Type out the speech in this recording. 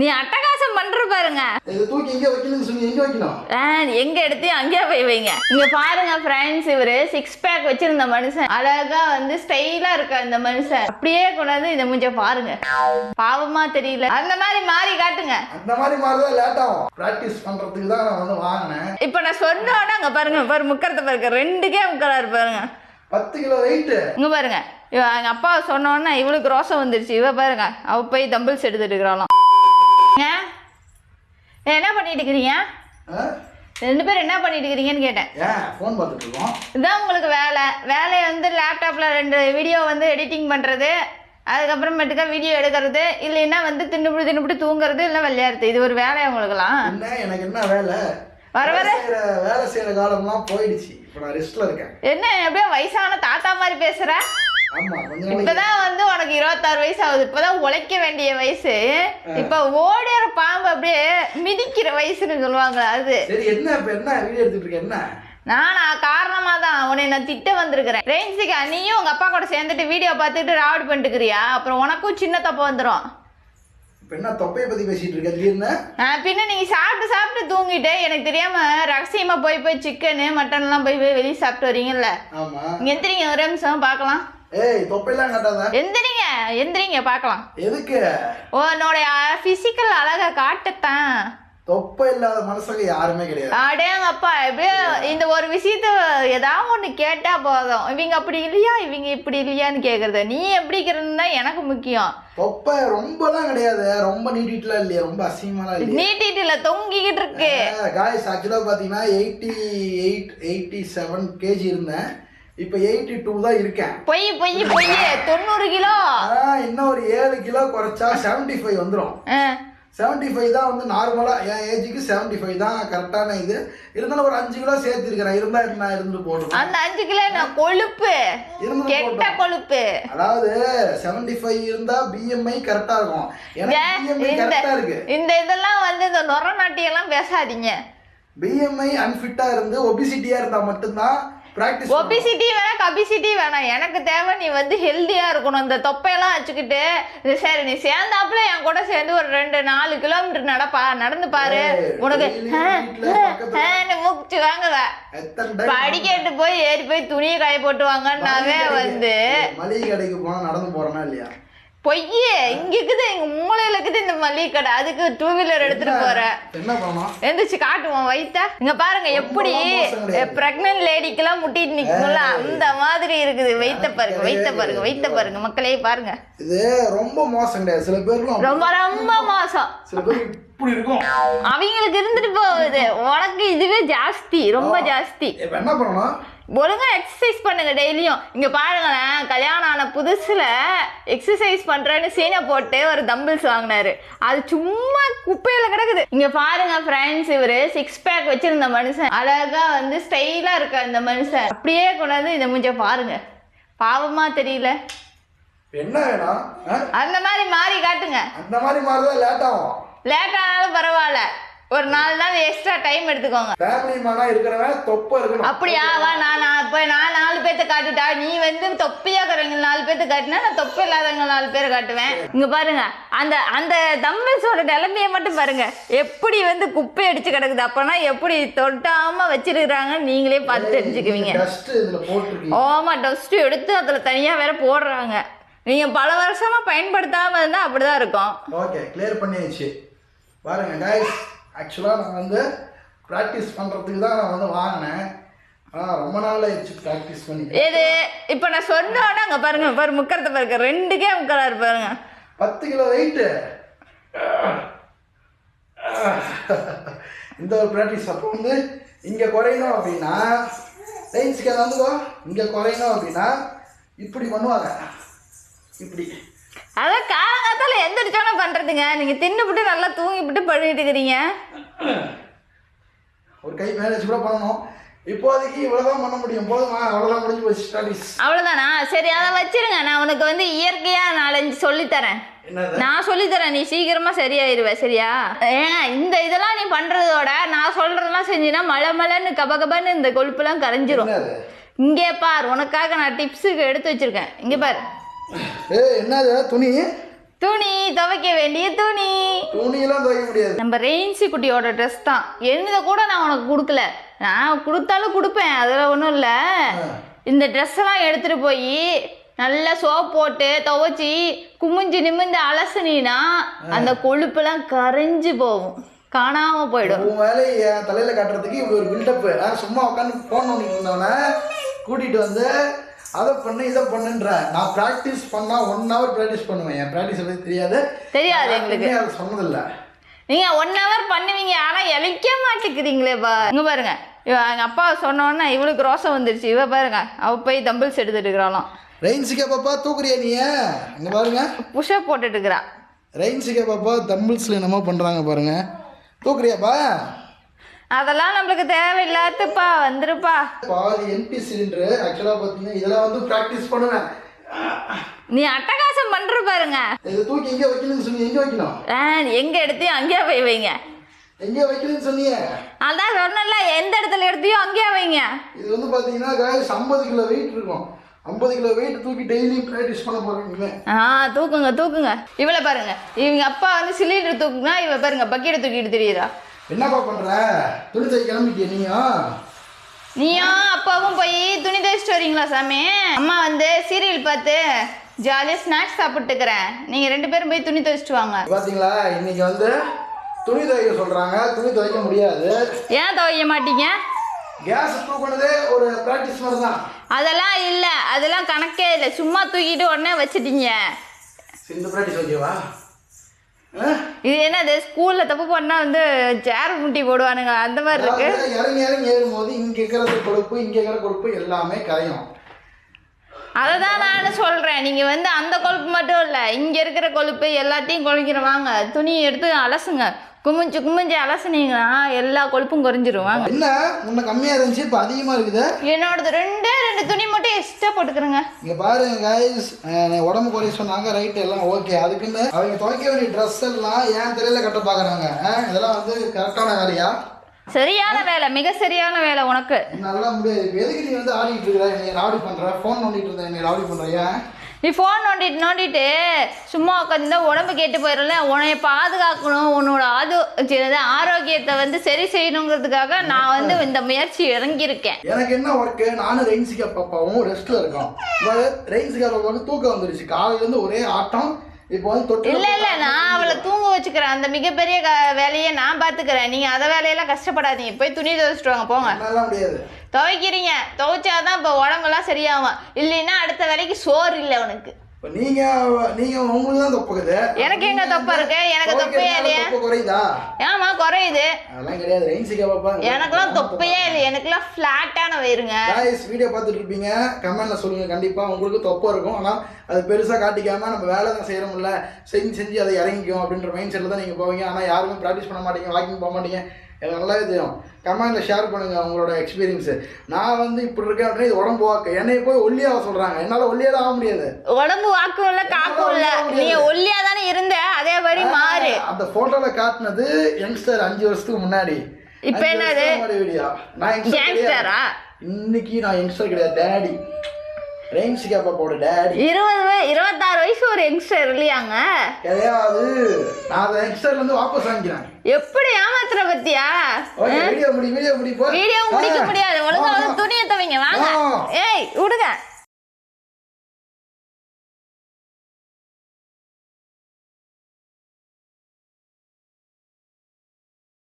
நீ அட்டகாசம் பண்ற பாருங்க. எங்கே எடுத்து அங்கேயே போய் வைங்க. இங்க பாருங்க ஃப்ரெண்ட்ஸ் இவரு சிக்ஸ் பேக் வச்சிருந்த மனுஷன். அழகா வந்து ஸ்டைலா இருக்க இந்த மனுஷன். அப்படியே கொண்டாந்து இந்த மூஞ்ச பாருங்க. பாவமா தெரியல. அந்த மாதிரி மாறி காட்டுங்க. அந்த மாதிரி மாதிரி தான் லேட் ஆகும். ப்ராக்டிஸ் பண்ணுறதுக்கு தான் நான் வந்து வாங்கினேன். இப்ப நான் சொன்னோன்னா அங்க பாருங்க பாரு முக்கரத்தை பாருங்க. ரெண்டுக்கே முக்கராரு பாருங்க பத்து கிலோ வெயிட்டு இங்க பாருங்க. எங்க அப்பா சொன்னோன்னா இவளுக்கு ரோசம் வந்துருச்சு. இவ பாருங்க அவ போய் தம்பிள்ஸ் எடுத்துட்டு இருக்கிறாளாம். ஏன் என்ன பண்ணிட்டு இருக்கிறீங்க? ரெண்டு பேரும் என்ன பண்ணிட்டு இருக்கிறீங்கன்னு கேட்டேன். ஏன் ஃபோன் பார்த்துட்டு இருக்கோம். இதான் உங்களுக்கு வேலை. வேலையை வந்து லேப்டாப்பில் ரெண்டு வீடியோ வந்து எடிட்டிங் பண்ணுறது அதுக்கப்புறமேட்டுக்கா வீடியோ எடுக்கிறது இல்லைன்னா வந்து தின்னுபிடி தின்னுபிடி தூங்குறது இல்லை விளையாடுறது. இது ஒரு வேலையா உங்களுக்குலாம் என்ன எனக்கு என்ன வேலை? வர வர. வேலை செய்யற வேலை காலம்லாம் போயிடுச்சு. இப்போ நான் ரெஸ்ட்ல இருக்கேன். என்ன எப்படியோ வயசான தாத்தா மாதிரி பேசுற? இப்பதான் வந்து உனக்கு இருபத்தாறு வயசு ஆகுது இப்பதான் உழைக்க வேண்டிய வயசு. இப்ப ஓடுற பாம்பு அப்படியே மிதிக்கிற வயசுன்னு சொல்லுவாங்க. அது என்ன நானா காரணமா தான் உன்னை நான் திட்ட வந்திருக்கிறேன். ரெயின்ஸுக்கு நீயும் உங்க அப்பா கூட சேர்ந்துட்டு வீடியோ பார்த்துட்டு ராவடி பண்ணிட்டுக்கிறியா? அப்புறம் உனக்கும் சின்ன தப்பு வந்துடும் இப்போ என்ன தொப்பையை பத்தி பேசிட்டு இருக்க பின்ன நீங்க சாப்பிட்டு சாப்பிட்டு தூங்கிட்டு எனக்கு தெரியாம ரகசியமா போய் போய் சிக்கனு மட்டன்லாம் போய் போய் வெளியே சாப்பிட்டு வரீங்கல்ல. ஆமா. இங்க எந்திரிங்க ஒரு நிமிஷம் பார்க்கலாம். ஏய் தொப்பையெல்லாம் கட்டாத. எந்திரிங்க எந்திரிங்க பார்க்கலாம். எதுக்கு? உன்னோட பிசிக்கல் அழகை காட்டத்தான். தொப்பை இல்லாத மனுஷங்க யாருமே கிடையாது. அடேங்கப்பா எப்படியோ இந்த ஒரு விஷயத்த ஏதாவது ஒன்று கேட்டா போதும். இவங்க அப்படி இல்லையா? இவங்க இப்படி இல்லையான்னு கேட்குறது நீ எப்படி இருக்கிறன்னு தான் எனக்கு முக்கியம். தொப்பை ரொம்பலாம் கிடையாது. ரொம்ப நீட்டிட்டுலாம் இல்லையா. ரொம்ப அசிங்கமாலாம் இல்லையா. நீட்டிட்டுல தொங்கிக்கிட்டு இருக்கு. காய்ஸ் ஆக்சுவலாக பார்த்தீங்கன்னா eighty eight eighty seven KG இருந்தேன். இப்போ எயிட்டி டூ தான் இருக்கேன். பொய் பொய் பொய். தொண்ணூறு கிலோ. இன்னும் ஒரு ஏழு கிலோ குறைச்சா செவன்ட்டி ஃபைவ் வந்துடும் ஆ, செவன்ட்டி ஃபைவ் தான் வந்து நார்மலாக என் ஏஜுக்கு செவன்ட்டி ஃபைவ் தான் கரெக்டான இது. இருந்தாலும் ஒரு அஞ்சு கிலோ சேர்த்துருக்கிறேன். இருந்தால் நான் இருந்து போடுவேன் அந்த அஞ்சு கிலோ நான் கொழுப்பு? இருந்து கெட்ட கொழுப்பு. அதாவது செவன்ட்டி ஃபைவ் இருந்தால் பிஎம்ஐ கரெக்டாக இருக்கும். எனக்கு கரெக்டாக இருக்கு. இந்த இதெல்லாம் வந்து இந்த நொர நாட்டியெல்லாம் பேசாதீங்க. பிஎம்ஐ அன்ஃபிட்டாக இருந்து ஒபிசிட்டியாக இருந்தால் மட்டும்தான் ப்ராக்டிஸ் ஒபிசிட்டி வேணாம் கபிசிட்டி வேணாம். எனக்கு தேவை நீ வந்து ஹெல்த்தியா இருக்கணும். இந்த தொப்பையெல்லாம் வச்சுக்கிட்டு சரி நீ சேர்ந்தாப்புல என் கூட சேர்ந்து ஒரு ரெண்டு நாலு கிலோமீட்டர் நடப்பா நடந்து பாரு. உனக்கு மூச்சு வாங்குவ. படிக்கட்டு போய் ஏறி போய் துணியை காய போட்டு வாங்கன்னாவே வந்து மளிகை கடைக்கு போனா நடந்து போறேனா இல்லையா? பொய்யே இங்க இருக்குது எங்க மூளையில இருக்குது இந்த மளிகை கடை. அதுக்கு டூ வீலர் எடுத்துட்டு போற. என்ன பண்ணணும்? எந்திரிச்சு காட்டுவோம் வைத்த. இங்க பாருங்க எப்படி. பிரெக்னன்ட் லேடிக்கெல்லாம் முட்டிட்டு நிக்கும்ல? அந்த மாதிரி இருக்குது. வைத்த பாருங்க வைத்த பாருங்க வைத்த பாருங்க மக்களே பாருங்க. இது ரொம்ப மோசம் கிடையாது. சில பேர்லாம் ரொம்ப ரொம்ப மோசம். பேர் அவங்களுக்கு இருந்துட்டு போகுது. உனக்கு இதுவே ஜாஸ்தி ரொம்ப ஜாஸ்தி. என்ன பண்ணணும்? ஒழுங்கா எக்ஸசைஸ் பண்ணுங்க டெய்லியும் இங்க பாருங்களேன் கல்யாணம் ஆன புதுசுல எக்ஸசைஸ் பண்றேன்னு சீனை போட்டு ஒரு தம்பிள்ஸ் வாங்கினாரு. அது சும்மா குப்பையில கிடக்குது. இங்க பாருங்க ஃப்ரெண்ட்ஸ் இவரு சிக்ஸ் பேக் வச்சிருந்த மனுஷன். அழகா வந்து ஸ்டைலா இருக்க இந்த மனுஷன். அப்படியே கொண்டாந்து இந்த மூஞ்ச பாருங்க. பாவமா தெரியல. என்ன வேணும்? அந்த மாதிரி மாறி காட்டுங்க. அந்த மாதிரி மாதிரி தான் லேட் ஆகும்? லேட் ஆனாலும் பரவாயில்ல. ஒரு நாள் எக்ஸ்ட்ரா டைம் எடுத்துக்கோங்க. ஃபேமிலி மேனா இருக்கிறவன் தொப்பை இருக்கணும். அப்படியா வா நான் நான் இப்போ நான் நாலு பேர்த்த காட்டுட்டா நீ வந்து தொப்பியா இருக்கிறவங்க நாலு பேர்த்த காட்டினா நான் தொப்பை இல்லாதவங்க நாலு பேரை காட்டுவேன். இங்க பாருங்க அந்த அந்த தம்பல்ஸோட நிலைமையை மட்டும் பாருங்க. எப்படி வந்து குப்பை அடிச்சு கிடக்குது அப்பனா எப்படி தொட்டாம வச்சிருக்கிறாங்கன்னு நீங்களே பார்த்து தெரிஞ்சுக்குவீங்க. ஓமா டஸ்ட் எடுத்து அதுல தனியா வேற போடுறாங்க. நீங்க பல வருஷமா பயன்படுத்தாம இருந்தா அப்படிதான் இருக்கும். ஓகே கிளியர் பண்ணியாச்சு. பாருங்க ஆக்சுவலாக நான் வந்து ப்ராக்டிஸ் பண்ணுறதுக்கு தான் நான் வந்து வாங்கினேன். ஆனால் ரொம்ப நாள் ஆயிடுச்சு ப்ராக்டிஸ் பண்ணி. இது இப்ப நான் சொன்னோன்னா அங்க பாருங்க பாரு முக்கரத்தை பாருங்க. ரெண்டுக்கே முக்கராரு பாருங்க. பத்து கிலோ வெயிட்டு இந்த ஒரு ப்ராக்டிஸ் அப்போ வந்து இங்கே குறையணும் அப்படின்னா லைன்ஸ்க்கு வந்துக்கோ இங்கே குறையணும் அப்படின்னா இப்படி பண்ணுவாங்க. இப்படி. அதான் காலங்காத்தால எந்திரிச்சோன்னு பண்றதுங்க. நீங்க தின்னுபிட்டு நல்லா தூங்கிவிட்டு பண்ணிட்டு இருக்கிறீங்க ஒரு கை வச்சு கூட பண்ணணும். இப்போதைக்கு இவ்வளோதான் பண்ண முடியும். போதுமா? அவ்வளோதான் முடிஞ்சு போச்சு ஸ்டடீஸ் அவ்வளவுதானா? சரி அதை வச்சிருங்க. நான் உனக்கு வந்து இயற்கையா நாலஞ்சு சொல்லித்தரேன். நான் சொல்லித்தரேன். நீ சீக்கிரமா சரியாயிருவ சரியா? ஏங்க இந்த இதெல்லாம் நீ பண்றதோட நான் சொல்றதெல்லாம் செஞ்சினா மலை மலைன்னு கபகபன்னு இந்த கொழுப்புலாம் கரைஞ்சிரும். இங்கே பார் உனக்காக நான் டிப்ஸுக்கு எடுத்து வச்சிருக்கேன். இங்கே பார். ஏய் என்னது? துணி? துணி துவைக்க வேண்டிய துணி. துணியெல்லாம் துவைக்க முடியாது. நம்ம ரெயின்சி குட்டியோட ட்ரெஸ் தான். என்னதை கூட நான் உனக்கு கொடுக்கல. நான் கொடுத்தாலும் கொடுப்பேன். அதில் ஒன்றும் இல்லை. இந்த ட்ரெஸ் எல்லாம் எடுத்துட்டு போய் நல்லா சோப் போட்டு துவைச்சி குமிஞ்சு நிமிந்து அலசுனீனா அந்த கொழுப்பெல்லாம் கரைஞ்சு போகும். காணாம போயிடும். உன் வேலையை தலையில காட்டுறதுக்கு இப்படி ஒரு பில்டப் சும்மா உட்காந்து பண்ணிட்டு இருந்தவன கூட்டிட்டு வந்து அதை பண்ணு இதை பண்ணுன்ற. நான் ப்ராக்டிஸ் பண்ணா ஒன் ஹவர் ப்ராக்டிஸ் பண்ணுவேன். என் ப்ராக்டிஸ் பற்றி தெரியாது. தெரியாது எங்களுக்கு. அதை சொன்னதில்லை. நீங்க ஒன் ஹவர் பண்ணுவீங்க ஆனா இழைக்க மாட்டேங்கிறீங்களேப்பா இங்க பாருங்க. இவ எங்க அப்பா சொன்னோன்னே இவளுக்கு ரோசம் வந்துருச்சு. இவ பாருங்க. அவ போய் தம்பிள்ஸ் எடுத்துட்டு இருக்கிறாளாம். ரெயின்ஸுக்கே பாப்பா தூக்குறியா நீ? இங்க பாருங்க. புஷ்அப் போட்டுட்டு இருக்கிறா. ரெயின்ஸுக்கே பாப்பா தம்பிள்ஸ்ல என்னமோ பண்றாங்க பாருங்க. தூக்குறியாப்பா? அதெல்லாம் நம்மளுக்கு தேவையில்லாதப்பா வந்துருப்பா. பாதி எம்டி சிலிண்டரு ஆக்சுவலாக பார்த்தீங்கன்னா இதெல்லாம் வந்து ப்ராக்டிஸ் பண்ணுவேன் நீ அட்டகாசம் பண்ற பாருங்க. இதை தூக்கி எங்கே வைக்கணும்னு சொன்னி எங்கே வைக்கணும்? எங்க எடுத்தியோ அங்கேயே போய் வைங்க. எங்கே வைக்கணும்னு சொன்னீங்க அதான் சொன்னல எந்த இடத்துல எடுத்தியோ அங்கேயே வைங்க. இது வந்து பார்த்தீங்கன்னா காய்ஸ் ஐம்பது கிலோ வெயிட் இருக்கும். ஐம்பது கிலோ வெயிட் தூக்கி டெய்லியும் ப்ராக்டிஸ் பண்ண போகிறீங்க ஆ தூக்குங்க தூக்குங்க. இவளை பாருங்க இவங்க அப்பா வந்து சிலிண்டர் தூக்குனா இவ பாருங்க பக்கெட்டை தூக்கிட்டு தெரியுறா. என்னப்பா பண்ணுற துணி தைக்க கிளம்பிட்டியா நீயும்? நீயும் அப்பாவும் போய் துணி துவைச்சிட்டு வரீங்களா சாமி? அம்மா வந்து சீரியல் பார்த்து ஜாலியாக ஸ்நாக்ஸ் சாப்பிட்டுக்கிறேன் நீங்கள் ரெண்டு பேரும் போய் துணி துவைச்சிட்டு வாங்க. பார்த்தீங்களா இன்னைக்கு வந்து துணி துவைக்க சொல்கிறாங்க துணி துவைக்க முடியாது. ஏன் துவைக்க மாட்டீங்க? கேஸ் தூக்குனதே ஒரு ப்ராக்டிஸ் மாதிரி தான் அதெல்லாம் இல்லை. அதெல்லாம் கணக்கே இல்லை. சும்மா தூக்கிட்டு உடனே வச்சிட்டீங்க. இந்த ப்ராக்டிஸ் ஓகேவா? இது என்னது? ஸ்கூலில் தப்பு பண்ணால் வந்து சேர் முட்டி போடுவானுங்க. அந்த மாதிரி இருக்கு. இறங்கி இறங்கி ஏறும்போது இங்க இருக்கிற கொழுப்பு இங்க இருக்கிற கொழுப்பு எல்லாமே கரையும். அதை தான் நான் சொல்கிறேன் நீங்கள் வந்து அந்த கொழுப்பு மட்டும் இல்லை இங்கே இருக்கிற கொழுப்பு எல்லாத்தையும் குறைக்கிற வாங்க. துணி எடுத்து அலசுங்க. குமிஞ்சு குமிஞ்சு அலசுனீங்கன்னா எல்லா கொழுப்பும் குறைஞ்சிரும். வாங்க. என்ன? முன்ன கம்மியா இருந்துச்சு இப்ப அதிகமா இருக்குது. என்னோடது ரெண்டே ரெண்டு துணி மட்டும் எக்ஸ்ட்ரா போட்டுக்கிறேங்க. இங்க பாருங்க கைஸ் உடம்பு குறைய சொன்னாங்க. ரைட் எல்லாம் ஓகே அதுக்குன்னு அவங்க துவைக்க வேண்டிய ட்ரெஸ் எல்லாம் ஏன் தெரியல கட்ட பாக்குறாங்க இதெல்லாம் வந்து கரெக்டான வேலையா? சரியான வேலை மிக சரியான வேலை உனக்கு. நல்லா முடியாது. எதுக்கு நீ வந்து ஆடிட்டு இருக்கிற என்னை ராவடி பண்ற? ஃபோன் நோண்டிட்டு இருந்த என்னை ராவடி பண்ற ஏன் நீ ஃபோன் நோண்டிட்டு நோண்டிட்டு சும்மா உட்காந்து உடம்பு கேட்டு போயிடல உன்னைய பாதுகாக்கணும். உன்னோட ஆது என்னது, ஆரோக்கியத்தை வந்து சரி செய்யணுங்கிறதுக்காக நான் வந்து இந்த முயற்சி இறங்கியிருக்கேன். எனக்கு என்ன ஒர்க்கு நானும் ரெயின்சிகா பாப்பாவும் ரெஸ்ட்டில் இருக்கோம். ரெயின்சிகா பாப்பாவுக்கு தூக்கம் வந்துருச்சு. காலையிலேருந்து ஒரே ஆட்டம். இப்போ வந்து தொட்டு இல்ல இல்ல நான் அவளை தூங்க வச்சுக்கிறேன். அந்த மிகப்பெரிய க- வேலையை நான் பாத்துக்கிறேன் நீங்க அத வேலையெல்லாம் கஷ்டப்படாதீங்க. போய் துணி துவைச்சிட்டு வாங்க போங்க. முடியாது. துவைக்கிறீங்க. துவைச்சாதான் இப்போ உடம்பெல்லாம் சரியாகும். இல்லைன்னா அடுத்த வேலைக்கு சோறு இல்லை உனக்கு. இப்போ நீங்க நீங்க உங்களுக்கு தான் தொப்புக்குது எனக்கு எங்க தொப்பை இருக்கு? எனக்கு தொப்பையே இல்லையா. தொப்பை குறையுதா? ஏமா குறையுது. அதெல்லாம் கிடையாது. ரெயின்சிகா பாப்பா எனக்கெல்லாம் தொப்பையே இல்லை எனக்கெல்லாம் ஃப்ளாட்டான வயிறுங்க. காய்ஸ் வீடியோ பார்த்துட்டு இருப்பீங்க. கமெண்ட்ல சொல்லுங்க. கண்டிப்பா உங்களுக்கு தொப்பை இருக்கும். ஆனா அது பெருசா காட்டிக்காம நம்ம வேலை தான் செய்யறோம்ல. செஞ்சு செஞ்சு அதை இறங்கிக்கும் அப்படின்ற மைண்ட் செட்ல தான் நீங்க போவீங்க. ஆனா யாருமே ப்ராக்டிஸ் பண்ண மாட்டீங்க. வாக்கிங் போக மாட்டீங்க. எனக்கு நல்லாவே தெரியும். கமெண்ட்ல ஷேர் பண்ணுங்க உங்களோட எக்ஸ்பீரியன்ஸ் நான் வந்து இப்படி இருக்கேன் அப்படின்னு இது உடம்பு வாக்கு. என்னைய போய் ஒல்லியாக சொல்றாங்க. என்னால ஒல்லியாக ஆக முடியாது. உடம்பு வாக்கும் இல்ல காக்கும் இல்ல. நீ ஒல்லியா தானே இருந்த? அதே மாதிரி மாறு. அந்த போட்டோல காட்டுனது யங்ஸ்டர் அஞ்சு வருஷத்துக்கு முன்னாடி. இப்ப என்னது? நான் யங்ஸ்டர் இன்னைக்கு நான் யங்ஸ்டர் கிடையாது. டேடி டேடி இருபது இருபத்தாறு வயசு ஒரு யங்ஸ்டர் இல்லையாங்க? கிடையாது நான் அந்த யங்ஸ்டர்ல இருந்து வாபஸ் வாங்கிக்கிறேன். எப்படி ஏமாத்துற பத்தியா? ஓகே வீடியோ முடி வீடியோ முடி போ. வீடியோ முடிக்க ஆ. முடியாது. ஒழுங்கா துணியை துவைங்க வாங்க. ஏய் விடுங்க